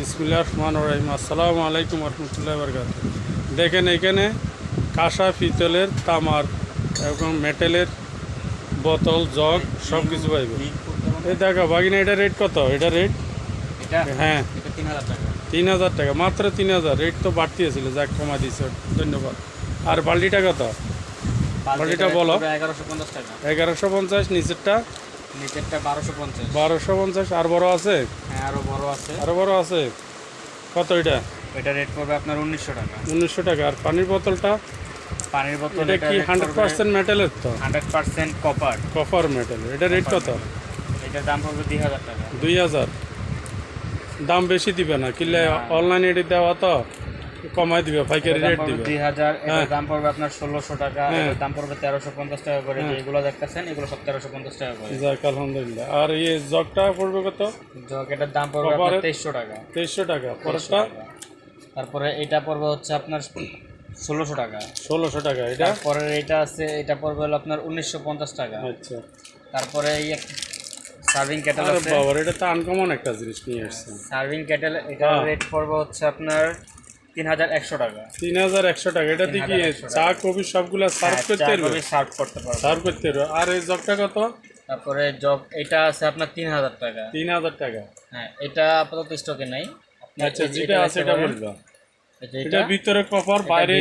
বিসমুল্লাহ রহমান রহিম। আসসালামু আলাইকুম রহমতুল্লাহ বরকাত দেখেন এখানে কাঁসা পিতলের তামার এবং মেটেলের বোতল জগ সব কিছু পাইবে। এই দেখো বাগিনা এটা রেট কত? এটা রেট হ্যাঁ। তিন হাজার টাকা। মাত্র তিন হাজার। রেট তো বাড়তি ছিল যাক কমা দিয়েছে ধন্যবাদ। আর বাল্টিটা কত? বাল্টিটা বলো। এগারোশো পঞ্চাশ টাকা। এগারোশো পঞ্চাশ নিচেরটা? নিচেরটা বারোশো পঞ্চাশ। বারোশো পঞ্চাশ। আর বড় আছে? হ্যাঁ আরও বড় আছে। আরও বড় আছে? কত এটা? এটা রেট পড়বে আপনার উনিশশো টাকা। উনিশশো টাকা। আর পানির বোতলটা? পানির বোতল এটা কি হান্ড্রেড পার্সেন্ট মেটালের তো? Hundred percent copper copper metal এটা রেট কত? এটার দাম পড়বে দুই হাজার টাকা। দুই হাজার। দাম বেশি দিবে না। কিনলে অনলাইনে এটি দেওয়া তো? কমাই দিবে পাইকারি রেট দিবে। দুই হাজার হ্যাঁ। দাম পড়বে আপনার ষোলোশো টাকা হ্যাঁ। দাম পড়বে তেরোশো পঞ্চাশ টাকা করে যেগুলো দেখতেছেন এগুলো সব তেরোশো পঞ্চাশ টাকা করে। যাক আলহামদুলিল্লাহ। আর ইয়ে জগটা পড়বে কত? জগ এটার দাম পড়বে আপনার? তেইশশো টাকা। তেইশশো টাকা 2300 পরেরটা? তারপরে এটা পড়বে হচ্ছে আপনার ষোলোশো টাকা। ষোলোশো টাকা এটা? তারপরে এটা আছে এটা পড়বে হলো আপনার উনিশশো পঞ্চাশ টাকা। আচ্ছা। তারপরে এই সার্ভিং ক্যাটেল আছে। বাবার এটা তো আনকমন একটা জিনিস নিয়ে আসছে সার্ভিং ক্যাটেল হ্যাঁ। রেট পড়বে হচ্ছে আপনার তিন হাজার একশো টাকা। তিন হাজার একশো টাকা। এটা দিয়ে কি চা কফি সবগুলো সার্ভ করতে পারবে সার্ভ করতে পারবে। সার্ভ করতে পারবে আর এই জগটা কত? তারপরে জব এটা আছে আপনার তিন হাজার টাকা। তিন হাজার টাকা। হ্যাঁ এটা আপাতত স্টকে নাই। আচ্ছা যেটা আছে এটা। বলবা এটা ভিতরে কভার বাইরে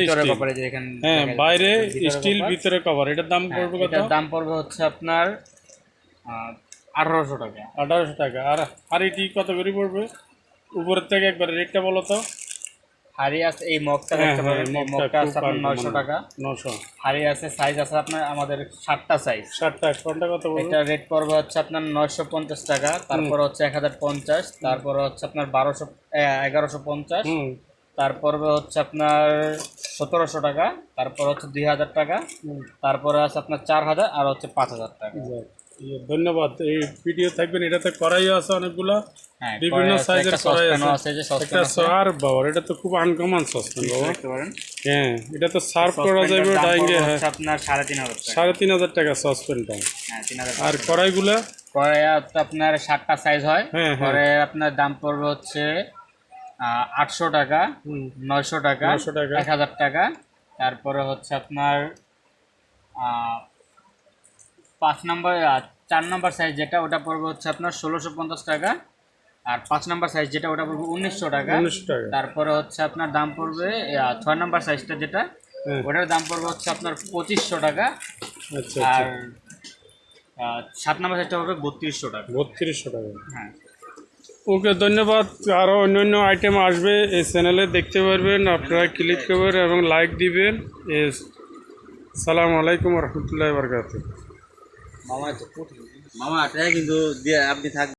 হ্যাঁ বাইরে ভিতরে স্টিল ভিতরে কভার এটার দাম হ্যাঁ, পড়বে কত? এটার দাম পড়বে হচ্ছে আপনার আঠারোশো টাকা। আঠারোশো টাকা। আর আর এটি কত করে পড়বে? উপরের থেকে একবার রেটটা বলো তো। হাড়ি আছে এই মগটা হ্যাঁ দেখতে হ্যাঁ পাবেন। মগটা আছে আপনার। নয়শো টাকা। নশো হাড়ি আছে সাইজ আছে আপনার আমাদের সাতটা সাইজ ষাটটা কোনটা কত এটা রেট পড়বে হচ্ছে আপনার নয়শো পঞ্চাশ টাকা তারপর হচ্ছে এক হাজার পঞ্চাশ তারপর হচ্ছে আপনার বারোশো এগারোশো পঞ্চাশ তারপর হচ্ছে আপনার সতেরোশো টাকা তারপর হচ্ছে দুই হাজার টাকা। তারপরে আছে আপনার চার হাজার আর হচ্ছে পাঁচ হাজার টাকা। ধন্যবাদ। এই ভিডিও থাকবেন এটাতে করাই আছে অনেকগুলো। হ্যাঁ বিভিন্ন সাইজের করাই আছে। আছে যে একটা সার বাবার এটা তো খুব আনকমন সসপেন বাবা। দেখতে পারেন। হ্যাঁ এটা তো সার্ভ করা যাবে দাম ডাইঙ্গে হ্যাঁ। আপনার সাড়ে তিন হাজার টাকা। সাড়ে তিন হাজার টাকা সসপেনটা হ্যাঁ আর কড়াইগুলা? কড়াইয়া তো আপনার সাতটা সাইজ হয়। হ্যাঁ, হ্যাঁ। পরে আপনার দাম পড়বে হচ্ছে আটশো টাকা নয়শো টাকা 900 টাকা। এক হাজার টাকা। তারপরে হচ্ছে আপনার আহ, পাঁচ নম্বর চার নম্বর সাইজ যেটা ওটা পড়বে হচ্ছে আপনার ষোলোশো পঞ্চাশ টাকা। আর পাঁচ নম্বর সাইজ যেটা ওটা পড়বে উনিশশো টাকা। তারপরে হচ্ছে আপনার দাম পড়বে ছয় নম্বর সাইজটা যেটা হ্যাঁ। ওটার দাম পড়বে হচ্ছে আপনার পঁচিশশো টাকা। আচ্ছা আর আচ্ছা আহ, সাত নম্বর সাইজটা হবে বত্রিশশো টাকা। বত্রিশশো টাকা। হ্যাঁ। ওকে ধন্যবাদ। আরও অন্যান্য আইটেম আসবে এই চ্যানেলে দেখতে পারবেন আপনারা ক্লিক করবেন এবং লাইক দিবেন। সালাম আলাইকুম রহমতুল্লাহ বরকাত মামা মামা এটা কিন্তু দিয়ে আপনি থাক